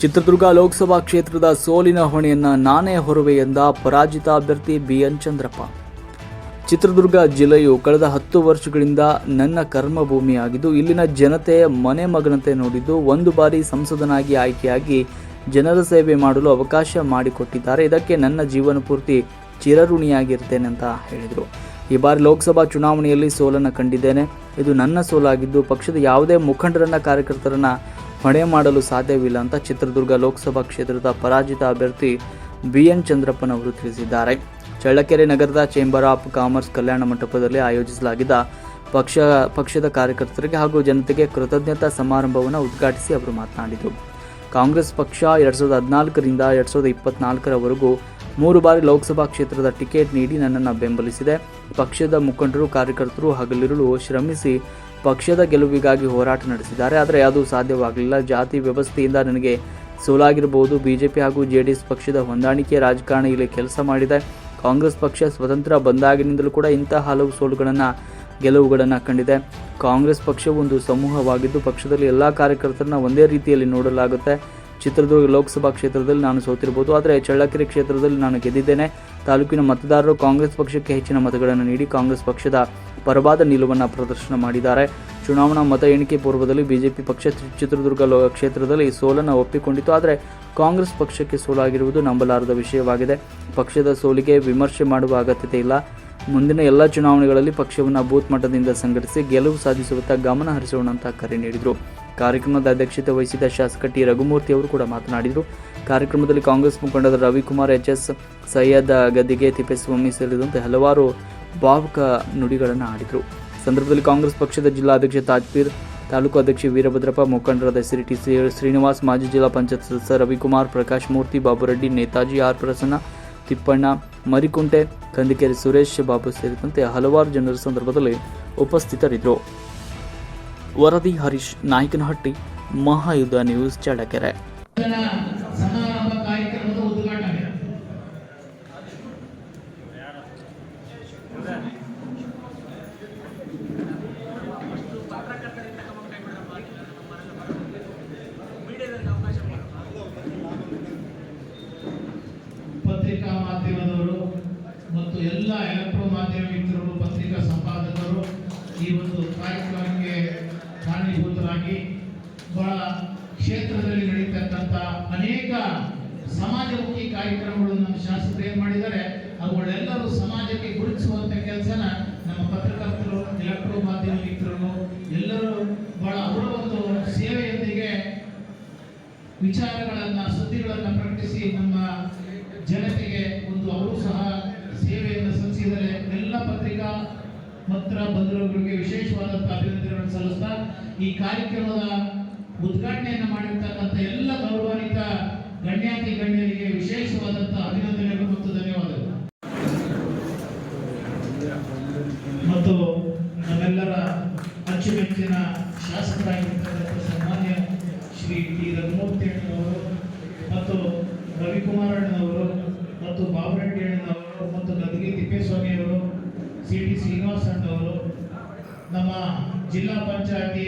ಚಿತ್ರದುರ್ಗ ಲೋಕಸಭಾ ಕ್ಷೇತ್ರದ ಸೋಲಿನ ಹೊಣೆಯನ್ನ ನಾನೇ ಹೊರುವೆ ಎಂದ ಪರಾಜಿತ ಅಭ್ಯರ್ಥಿ ಬಿಎನ್ ಚಂದ್ರಪ್ಪ. ಚಿತ್ರದುರ್ಗ ಜಿಲ್ಲೆಯು ಕಳೆದ ಹತ್ತು ವರ್ಷಗಳಿಂದ ನನ್ನ ಕರ್ಮಭೂಮಿಯಾಗಿದ್ದು, ಇಲ್ಲಿನ ಜನತೆ ಮನೆ ಮಗನಂತೆ ನೋಡಿದ್ದು, ಒಂದು ಬಾರಿ ಸಂಸದನಾಗಿ ಆಯ್ಕೆಯಾಗಿ ಜನರ ಸೇವೆ ಮಾಡಲು ಅವಕಾಶ ಮಾಡಿಕೊಟ್ಟಿದ್ದಾರೆ. ಇದಕ್ಕೆ ನನ್ನ ಜೀವನ ಪೂರ್ತಿ ಚಿರಋಣಿಯಾಗಿರ್ತೇನೆ ಅಂತ ಹೇಳಿದರು. ಈ ಬಾರಿ ಲೋಕಸಭಾ ಚುನಾವಣೆಯಲ್ಲಿ ಸೋಲನ್ನು ಕಂಡಿದ್ದೇನೆ. ಇದು ನನ್ನ ಸೋಲಾಗಿದ್ದು, ಪಕ್ಷದ ಯಾವುದೇ ಮುಖಂಡರನ್ನ, ಕಾರ್ಯಕರ್ತರನ್ನ ಹೊಣೆ ಮಾಡಲು ಸಾಧ್ಯವಿಲ್ಲ ಅಂತ ಚಿತ್ರದುರ್ಗ ಲೋಕಸಭಾ ಕ್ಷೇತ್ರದ ಪರಾಜಿತ ಅಭ್ಯರ್ಥಿ ಬಿ ಬಿಎನ್ ಚಂದ್ರಪ್ಪನವರು ತಿಳಿಸಿದ್ದಾರೆ. ಚಳ್ಳಕೆರೆ ನಗರದ ಚೇಂಬರ್ ಆಫ್ ಕಾಮರ್ಸ್ ಕಲ್ಯಾಣ ಮಂಟಪದಲ್ಲಿ ಆಯೋಜಿಸಲಾಗಿದ್ದ ಪಕ್ಷ, ಪಕ್ಷದ ಕಾರ್ಯಕರ್ತರಿಗೆ ಹಾಗೂ ಜನತೆಗೆ ಕೃತಜ್ಞತಾ ಸಮಾರಂಭವನ್ನು ಉದ್ಘಾಟಿಸಿ ಅವರು ಮಾತನಾಡಿದರು. ಕಾಂಗ್ರೆಸ್ ಪಕ್ಷ ಎರಡ್ ಸಾವಿರದ ಹದಿನಾಲ್ಕರಿಂದ ಎರಡ್ ಸಾವಿರದ ಇಪ್ಪತ್ನಾಲ್ಕರವರೆಗೂ ಮೂರು ಬಾರಿ ಲೋಕಸಭಾ ಕ್ಷೇತ್ರದ ಟಿಕೆಟ್ ನೀಡಿ ನನ್ನನ್ನು ಬೆಂಬಲಿಸಿದೆ. ಪಕ್ಷದ ಮುಖಂಡರು, ಕಾರ್ಯಕರ್ತರು ಹಗಲಿರುಳು ಶ್ರಮಿಸಿ ಪಕ್ಷದ ಗೆಲುವಿಗಾಗಿ ಹೋರಾಟ ನಡೆಸಿದ್ದಾರೆ. ಆದರೆ ಅದು ಸಾಧ್ಯವಾಗಲಿಲ್ಲ. ಜಾತಿ ವ್ಯವಸ್ಥೆಯಿಂದ ನನಗೆ ಸೋಲಾಗಿರಬಹುದು ಬಿಜೆಪಿ ಹಾಗೂ ಜೆಡಿಎಸ್ ಪಕ್ಷದ ಹೊಂದಾಣಿಕೆ ರಾಜಕಾರಣ ಇಲ್ಲಿ ಕೆಲಸ ಮಾಡಿದೆ. ಕಾಂಗ್ರೆಸ್ ಪಕ್ಷ ಸ್ವತಂತ್ರ ಬಂದಾಗಿನಿಂದಲೂ ಕೂಡ ಇಂತಹ ಹಲವು ಸೋಲುಗಳನ್ನು, ಗೆಲುವುಗಳನ್ನು ಕಂಡಿದೆ. ಕಾಂಗ್ರೆಸ್ ಪಕ್ಷ ಒಂದು ಸಮೂಹವಾಗಿದ್ದು, ಪಕ್ಷದಲ್ಲಿ ಎಲ್ಲ ಕಾರ್ಯಕರ್ತರನ್ನ ಒಂದೇ ರೀತಿಯಲ್ಲಿ ನೋಡಲಾಗುತ್ತೆ. ಚಿತ್ರದುರ್ಗ ಲೋಕಸಭಾ ಕ್ಷೇತ್ರದಲ್ಲಿ ನಾನು ಸೋತಿರ್ಬೋದು. ಆದರೆ ಚಳ್ಳಕೆರೆ ಕ್ಷೇತ್ರದಲ್ಲಿ ನಾನು ಗೆದ್ದಿದ್ದೇನೆ. ತಾಲೂಕಿನ ಮತದಾರರು ಕಾಂಗ್ರೆಸ್ ಪಕ್ಷಕ್ಕೆ ಹೆಚ್ಚಿನ ಮತಗಳನ್ನು ನೀಡಿ ಕಾಂಗ್ರೆಸ್ ಪಕ್ಷದ ಪರವಾದ ನಿಲುವನ್ನು ಪ್ರದರ್ಶನ ಮಾಡಿದ್ದಾರೆ. ಚುನಾವಣಾ ಮತ ಎಣಿಕೆ ಪೂರ್ವದಲ್ಲಿ ಬಿಜೆಪಿ ಪಕ್ಷ ಚಿತ್ರದುರ್ಗ ಕ್ಷೇತ್ರದಲ್ಲಿ ಸೋಲನ್ನು ಒಪ್ಪಿಕೊಂಡಿತ್ತು. ಆದರೆ ಕಾಂಗ್ರೆಸ್ ಪಕ್ಷಕ್ಕೆ ಸೋಲಾಗಿರುವುದು ನಂಬಲಾರದ ವಿಷಯವಾಗಿದೆ. ಪಕ್ಷದ ಸೋಲಿಗೆ ವಿಮರ್ಶೆ ಮಾಡುವ ಅಗತ್ಯತೆ ಇಲ್ಲ. ಮುಂದಿನ ಎಲ್ಲ ಚುನಾವಣೆಗಳಲ್ಲಿ ಪಕ್ಷವನ್ನು ಬೂತ್ ಮಟ್ಟದಿಂದ ಸಂಘಟಿಸಿ ಗೆಲುವು ಸಾಧಿಸುವತ್ತ ಗಮನ ಹರಿಸೋಣ ಅಂತ ಕರೆ ನೀಡಿದರು. ಕಾರ್ಯಕ್ರಮದ ಅಧ್ಯಕ್ಷತೆ ವಹಿಸಿದ ಶಾಸಕ ಟಿ. ರಘುಮೂರ್ತಿ ಅವರು ಕೂಡ ಮಾತನಾಡಿದರು. ಕಾರ್ಯಕ್ರಮದಲ್ಲಿ ಕಾಂಗ್ರೆಸ್ ಮುಖಂಡರಾದ ರವಿಕುಮಾರ್, ಎಚ್. ಎಸ್. ಸೈಯದ್, ಗದ್ದಿಗೆ ತಿಪ್ಪೇಸ್ವಾಮಿ ಸೇರಿದಂತೆ ಹಲವಾರು ಭಾವುಕ ನುಡಿಗಳನ್ನು ಆಡಿದರು. ಸಂದರ್ಭದಲ್ಲಿ ಕಾಂಗ್ರೆಸ್ ಪಕ್ಷದ ಜಿಲ್ಲಾಧ್ಯಕ್ಷ ತಾಜ್ಪೀರ್, ತಾಲೂಕು ಅಧ್ಯಕ್ಷ ವೀರಭದ್ರಪ್ಪ, ಮುಖಂಡರಾದ ಎಸ್ ಟಿ ಸಿ ಶ್ರೀನಿವಾಸ್, ಮಾಜಿ ಜಿಲ್ಲಾ ಪಂಚಾಯತ್ ಸದಸ್ಯ ರವಿಕುಮಾರ್, ಪ್ರಕಾಶ್ ಮೂರ್ತಿ, ಬಾಬುರೆಡ್ಡಿ, ನೇತಾಜಿ ಆರ್ ಪ್ರಸನ್ನ, ತಿಪ್ಪಣ್ಣ, ಮರಿಕುಂಟೆ, ಕಂದಿಕೇರಿ ಸುರೇಶ್, ಬಾಬು ಸೇರಿದಂತೆ ಹಲವಾರು ಜನರ ಸಂದರ್ಭದಲ್ಲಿ ಉಪಸ್ಥಿತರಿದ್ದರು. ವರದಿ ಹರೀಶ್, ನಾಯಕನಹಟ್ಟಿ, ಮಹಾಯುದ್ಧ ನ್ಯೂಸ್ ಚಳ್ಳಕೆರೆ ಇದನ್ನ ಸಮಾರಂಭ ಕಾರ್ಯಕ್ರಮದ ಉದ್ಘಾಟನೆ ಪತ್ರಿಕಾ ಮಾಧ್ಯಮದವರು ಮತ್ತು ಎಲ್ಲ ಎಲೆಕ್ಟ್ರೋ ಮಾಧ್ಯಮ ಮಿತ್ರರು ಪತ್ರಿಕಾ ಸಂಪಾದಕರು ಈ ಒಂದು ಕಾರ್ಯಕ್ರಮಕ್ಕೆ ಕಾರಣೀಭೂತರಾಗಿ ಬಹಳ ಕ್ಷೇತ್ರದಲ್ಲಿ ನಡೀತಕ್ಕಂಥ ಅನೇಕ ಸಮಾಜಮುಖಿ ಕಾರ್ಯಕ್ರಮಗಳು ನಮ್ಮ ಶಾಸಕರು ಏನು ಮಾಡಿದ್ದಾರೆ, ಅವುಗಳೆಲ್ಲರೂ ಸಮಾಜಕ್ಕೆ ಗುರುತಿಸುವಂಥ ಕೆಲಸನ ನಮ್ಮ ಪತ್ರಕರ್ತರು ಎಲೆಕ್ಟ್ರೋ ಮಾಧ್ಯಮ ಮಿತ್ರರು, ಎಲ್ಲರೂ ಬಹಳ ಅವರ ಒಂದು ಸೇವೆಯೊಂದಿಗೆ ವಿಚಾರಗಳನ್ನು, ಸುದ್ದಿಗಳನ್ನು ಪ್ರಕಟಿಸಿ ನಮ್ಮ ಜನತೆಗೆ ಒಂದು ಅವರು ಸಹ ಸೇವೆಯನ್ನು ಸಲ್ಲಿಸಿದರೆ ಎಲ್ಲ ಪತ್ರಿಕಾ ಪತ್ರ ಬಂಧುಗಳಿಗೆ ವಿಶೇಷವಾದಂತಹ ಅಭಿನಂದನೆಗಳನ್ನು ಸಲ್ಲಿಸ್ತಾ, ಈ ಕಾರ್ಯಕ್ರಮದ ಉದ್ಘಾಟನೆಯನ್ನು ಮಾಡಿರ್ತಕ್ಕಂಥ ಎಲ್ಲ ಗೌರವಾನ್ವಿತ ಗಣ್ಯಾತಿ ಗಣ್ಯರಿಗೆ ವಿಶೇಷವಾದಂತಹ ಅಭಿನಂದನೆಗಳು ಮತ್ತು ಧನ್ಯವಾದಗಳು. ಮತ್ತು ನಮ್ಮೆಲ್ಲರ ಅಚ್ಚುಮೆಚ್ಚಿನ ಶಾಸಕರಾಗಿರ್ತಕ್ಕಂಥ ಸನ್ಮಾನ್ಯ ಶ್ರೀ ಟಿ. ರಘುಮೂರ್ತಿ ಅಣ್ಣನವರು ಮತ್ತು ರವಿಕುಮಾರ್ ಅಣ್ಣನವರು ಮತ್ತು ಬಾಬುರೆಡ್ಡಿ ಅಣ್ಣನವರು ಮತ್ತು ಗದಗಿ ತಿಪ್ಪೇಸ್ವಾಮಿಯವರು, ಸಿ. ಟಿ. ಶ್ರೀನಿವಾಸ್ ಅಣ್ಣವರು ನಮ್ಮ ಜಿಲ್ಲಾ ಪಂಚಾಯತಿ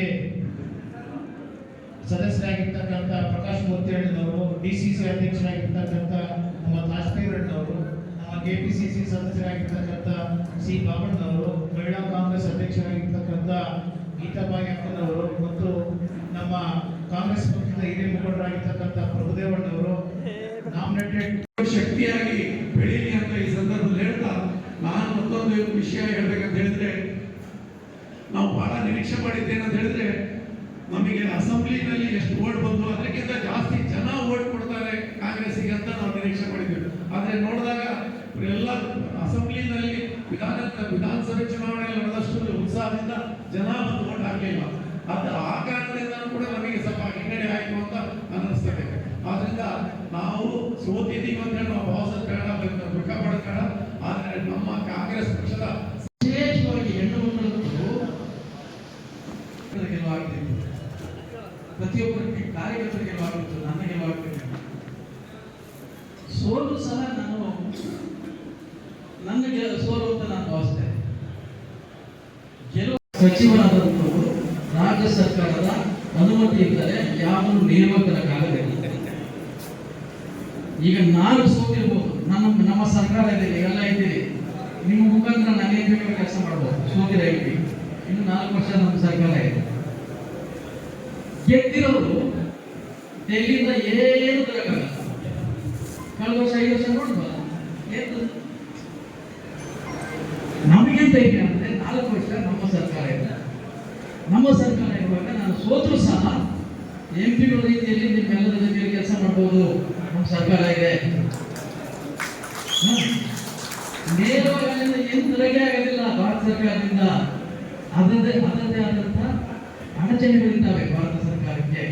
ಸದಸ್ಯರಾಗಿರ್ತಕ್ಕಂಥ ಪ್ರಕಾಶ್ ಮೂರ್ತಿ ಅಣ್ಣನವರು ಡಿ ಸಿ ಸಿ ಅಧ್ಯಕ್ಷರಾಗಿರ್ತಕ್ಕಂಥ ನಮ್ಮ ಕಾಶ್ಮೀರ್ ಅಣ್ಣನವರು ನಮ್ಮ ಕೆ ಪಿ ಸಿ ಸಿ ಸದಸ್ಯರಾಗಿರ್ತಕ್ಕಂಥ ಸಿ ಬಾಬಣ್ಣನವರು ಮಹಿಳಾ ಕಾಂಗ್ರೆಸ್ ಅಧ್ಯಕ್ಷರಾಗಿರ್ತಕ್ಕಂಥ ಗೀತಾಬಾಯಿ ಅಕ್ಕನವರು ಮತ್ತು ನಮ್ಮ ಕಾಂಗ್ರೆಸ್ ಪಕ್ಷದ ಹಿರಿಯ ಮುಖಂಡರಾಗಿರ್ತಕ್ಕಂಥ ಪ್ರಭುದೇವಣ್ಣವರು ನಾಮಿನೇಟೆಡ್ ಶಕ್ತಿಯಾಗಿ ಬೆಳೀಲಿ ಅಂತ ಈ ಸಂದರ್ಭದಲ್ಲಿ ಹೇಳ್ತಾ ನಾನು ಮತ್ತೊಂದು ವಿಷಯ ಹೇಳ್ಬೇಕಂತ ಹೇಳಿದ್ರೆ ನಾವು ಬಹಳ ನಿರೀಕ್ಷೆ ಮಾಡಿದ್ದೇನೆ ಅಂತ ಹೇಳಿದ್ರೆ, ನಮಗೆ ಅಸೆಂಬ್ಲಿನಲ್ಲಿ ಎಷ್ಟು ಓಟ್ ಬಂದು ಅದಕ್ಕಿಂತ ಜಾಸ್ತಿ ಜನ ಓಟ್ ಕೊಡ್ತಾರೆ ಕಾಂಗ್ರೆಸ್ಗೆ ಅಂತ ನಾವು ನಿರೀಕ್ಷೆ ಮಾಡಿದ್ದೇವೆ. ಆದ್ರೆ ನೋಡಿದಾಗ ಎಲ್ಲ ಅಸೆಂಬ್ಲಿನಲ್ಲಿ ವಿಧಾನ, ವಿಧಾನಸಭೆ ಚುನಾವಣೆಯಲ್ಲಿ ನಡೆದಷ್ಟು ಉತ್ಸಾಹದಿಂದ ಜನ ಬಂದು ಓಟ್ ಹಾಕಲಿಲ್ಲ. ಅದು ಆ ಕಾರಣದಿಂದ ಕೂಡ ನಮಗೆ ಸ್ವಲ್ಪ ಹಿನ್ನಡೆ ಆಯಿತು ಅಂತ ಅನ್ನಿಸ್ತದೆ. ಆದ್ರಿಂದ ನಾವು ಸೋತಿದ್ದೀವಿ ಅಂತ ನಾವು ಭಾವಿಸೋದು ಬೇಡ, ದುಃಖ ಪಡೋದು ಬೇಡ. ಆದ್ರೆ ನಮ್ಮ ಕಾಂಗ್ರೆಸ್ ಪಕ್ಷದ ಗೆಲುವಾಗ್ತಿತ್ತು ಪ್ರತಿಯೊಬ್ಬರಿಗೆ ಕಾರ್ಯಕರ್ತರ ಗೆಲುವಾಗ್ತಿತ್ತು ನನ್ನ ಗೆಲುವಾಗ್ತಿತ್ತು ಸೋಲು ಸಹ ನಾನು ನನಗೆ ಸೋಲು ಅಂತ ನಾನು ಭಾವಿಸ್ತೇನೆ. ಗೆಲುವು ಸಚಿವರಾದಂಥವರು ರಾಜ್ಯ ಸರ್ಕಾರದ ಅನುಮತಿ ಇದ್ದರೆ ಯಾವ ನೇಮಕಕ್ಕಾಗಬೇಕು ಈಗ ನಾನು ಸೋತಿರ್ಬೋದು ನನ್ನ ನಮ್ಮ ಸರ್ಕಾರ ಇದೆ, ಎಲ್ಲ ಇದ್ದೀರಿ ನಿಮ್ಮ ಮುಖಾಂತರ ನಾನು ಏನು ಬೇಕಾದ್ರೂ ಕೆಲಸ ಮಾಡ್ಬೋದು? ಸೋತಿರ ಎಂ ಇನ್ನು ನಾಲ್ಕು ವರ್ಷ ನಮ್ಮ ಸರ್ಕಾರ ಇದೆ ಗೆದ್ದಿರೋರು ಎಲ್ಲಿಂದ ಏನು ತರಕಾಗಲ್ಲ ಕಳೆದ ವರ್ಷ ಐದು ವರ್ಷ ನೋಡ್ಬೋದ. ಏನು ನಮಗೆಂತ ಇದೆ ಅಂದ್ರೆ ನಾಲ್ಕು ವರ್ಷ ನಮ್ಮ ಸರ್ಕಾರ ಇದೆ. ನಮ್ಮ ಸರ್ಕಾರ ಇರುವಾಗ ನಾನು ಸೋತರು ಸಹ ಎಂ ಪಿಗಳ ರೀತಿಯಲ್ಲಿ ನಿಮ್ಮೆಲ್ಲರ ಜೊತೆ ಕೆಲಸ ಮಾಡ್ಬೋದು. ನಮ್ಮ ಸರ್ಕಾರ ಇದೆ. ನೇರವಾಗಿ ಏನು ತೊಲಗೆ ಆಗೋದಿಲ್ಲ, ಭಾರತ ಸರ್ಕಾರದಿಂದ. ಅದರದೇ ಅದರದೇ ಆದಂಥ ಅಡಚಣೆಗಳಿದ್ದಾವೆ ಭಾರತ ಸರ್ಕಾರಕ್ಕೆ.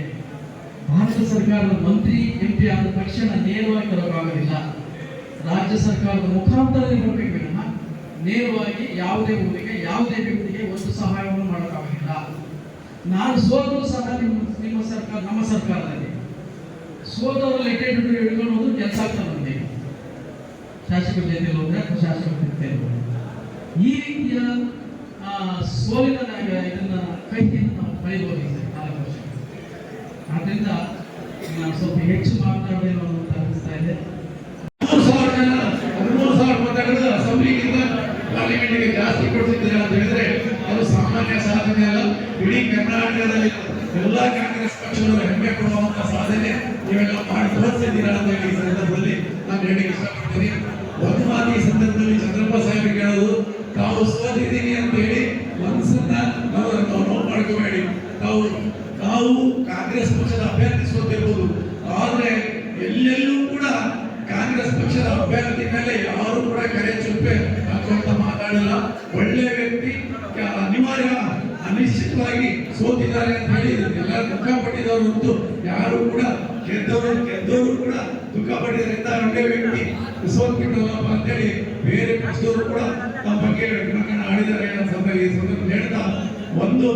ಭಾರತ ಸರ್ಕಾರದ ಮಂತ್ರಿ ಎಂ ಪಿ ಆದ ತಕ್ಷಣ ನೇರವಾಗಿ ತರೋಕ್ಕಾಗೋದಿಲ್ಲ ರಾಜ್ಯ ಸರ್ಕಾರದ ಮುಖಾಂತರದಲ್ಲಿ ಬರಬೇಕು ವಿನಃ ನೇರವಾಗಿ ಯಾವುದೇ ಊರಿಗೆ, ಯಾವುದೇ ವ್ಯಕ್ತಿಗೆ ಒಂದು ಸಹಾಯವನ್ನು ಮಾಡೋಕ್ಕಾಗಲಿಲ್ಲ. ನಾನು ಸೋದರು ಸಹ ನಿಮ್ಮ ನಿಮ್ಮ ಸರ್ಕಾರ, ನಮ್ಮ ಸರ್ಕಾರದಲ್ಲಿ. ಸೋತವರು ಲೆಟೆಡ್ ಹಿಡ್ಕೊಂಡು ಕೆಲಸ ಆಗ್ತಾ ಬಂದಿದೆ ಶಾಸಕರ ಜೊತೆಲಿ ಹೋದ್ರೆ ಶಾಸಕರ ಈ ರೀತಿಯ ಸೋಲಿನ ಇದನ್ನ ಕೈಯಿಂದ ನಾವು ಈ ನಾಲ್ಕು ವರ್ಷ ನಾನು ಸ್ವಲ್ಪ ಹೆಚ್ಚು ಮಾತನಾಡಬೇಕು ಅಂತ ಅನಿಸ್ತಾ ಇದೆ. ಹದಿಮೂರು ಸಾವಿರ ಮತಗಳು ಅಸೆಂಬ್ಲಿಗಿಂತ ಪಾರ್ಲಿಮೆಂಟ್ಗೆ ಜಾಸ್ತಿ ಕೊಡ್ತಿದ್ದಾರೆ ಅಂತ ಹೇಳಿದ್ರೆ ಅದು ಸಾಮಾನ್ಯ ಸಾಧನೆ ಅಲ್ಲ. ಇಡೀ ಕರ್ನಾಟಕದಲ್ಲಿ ಎಲ್ಲ ಕಾಂಗ್ರೆಸ್ ಪಕ್ಷದವರು ಹೆಮ್ಮೆ ಕೊಡುವಂತ ಸಾಧನೆ ನೀವೆಲ್ಲ ಮಾಡಿ ತೋರಿಸಿದ್ದೀರಾ ಅಂತ ಹೇಳಿ ಈ ಸಂದರ್ಭದಲ್ಲಿ ನಾನು ಹೇಳಿ ಇಷ್ಟಪಡ್ತೀನಿ. ಒಂದು ಸಂದರ್ಭದಲ್ಲಿ ಚಂದ್ರಪ್ಪ ಸಾಹೇಬ್ ಹೇಳೋದು ತಾವು ಸೋತಿದ್ದೀನಿ ಅಂತ ಹೇಳಿ ಮನಸ್ಸನ್ನ ನಾವು ನೋವು ಮಾಡ್ಕೋಬೇಡಿ ತಾವು ತಾವು ಕಾಂಗ್ರೆಸ್ ಪಕ್ಷದ ಅಭ್ಯರ್ಥಿ ಸೋತಿರ್ಬೋದು ಆದ್ರೆ ಎಲ್ಲೆಲ್ಲೂ ಕೂಡ ಕಾಂಗ್ರೆಸ್ ಪಕ್ಷದ ಅಭ್ಯರ್ಥಿ ಮೇಲೆ ಯಾರು ಕೂಡ ಕರೆ ಚುಪ್ಪೆ ಹಾಕುವಂತ ಮಾತಾಡಿಲ್ಲ. ಒಳ್ಳೆ ವ್ಯಕ್ತಿ ಅನಿವಾರ್ಯ, ಅನಿಶ್ಚಿತವಾಗಿ ಸೋತಿದ್ದಾರೆ ಅಂತ ಹೇಳಿ ಎಲ್ಲ ದುಃಖ ಪಟ್ಟಿದವರು ಯಾರು ಕೂಡ ಗೆದ್ದವರು ಗೆದ್ದವರು ಕೂಡ ದುಃಖ ಪಟ್ಟಿದ್ದರಿಂದ ಒಳ್ಳೆ ವ್ಯಕ್ತಿ ಸೋತ್ಬಿಟ್ಟಲ್ಲಪ್ಪ ಅಂತೇಳಿ ಬೇರೆ ಪಕ್ಷದವರು ಕೂಡ ತಮ್ಮ ಬಗ್ಗೆ ಗುಣಗಾನ ಆಡಿದ್ದಾರೆ ಅನ್ನೋ ಈ ಸಂದರ್ಭ ಹೇಳ್ತಾ ಒಂದು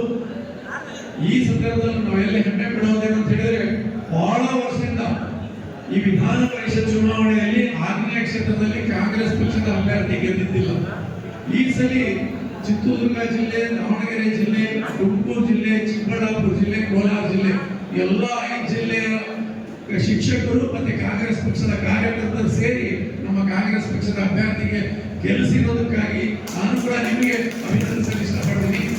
ಈ ಸಂದರ್ಭದಲ್ಲಿ ನಾವೆಲ್ಲ ಹೆಮ್ಮೆ ಪಡೋದೇನು ಅಂತ ಹೇಳಿದ್ರೆ ಬಹಳ ವರ್ಷದಿಂದ ಈ ವಿಧಾನ ಪರಿಷತ್ ಚುನಾವಣೆಯಲ್ಲಿ ಆಗ್ನೇಯ ಕ್ಷೇತ್ರದಲ್ಲಿ ಕಾಂಗ್ರೆಸ್ ಪಕ್ಷದ ಅಭ್ಯರ್ಥಿ ಗೆದ್ದಿದ್ದಿಲ್ಲ. ಈ ಸಲ ಚಿತ್ರದುರ್ಗ ಜಿಲ್ಲೆ, ದಾವಣಗೆರೆ ಜಿಲ್ಲೆ ತುಮಕೂರು ಜಿಲ್ಲೆ, ಚಿಕ್ಕಬಳ್ಳಾಪುರ ಜಿಲ್ಲೆ, ಕೋಲಾರ ಜಿಲ್ಲೆ, ಎಲ್ಲ ಐದು ಜಿಲ್ಲೆಯ ಶಿಕ್ಷಕರು ಮತ್ತೆ ಕಾಂಗ್ರೆಸ್ ಪಕ್ಷದ ಕಾರ್ಯಕರ್ತರು ಸೇರಿ ನಮ್ಮ ಕಾಂಗ್ರೆಸ್ ಪಕ್ಷದ ಅಭ್ಯರ್ಥಿಗೆ ಗೆಲ್ಲಿಸಿರೋದಕ್ಕಾಗಿ ನಾನು ಕೂಡ ನಿಮಗೆ ಅಭಿನಂದಿಸಲು ಇಷ್ಟಪಡ್ತೀನಿ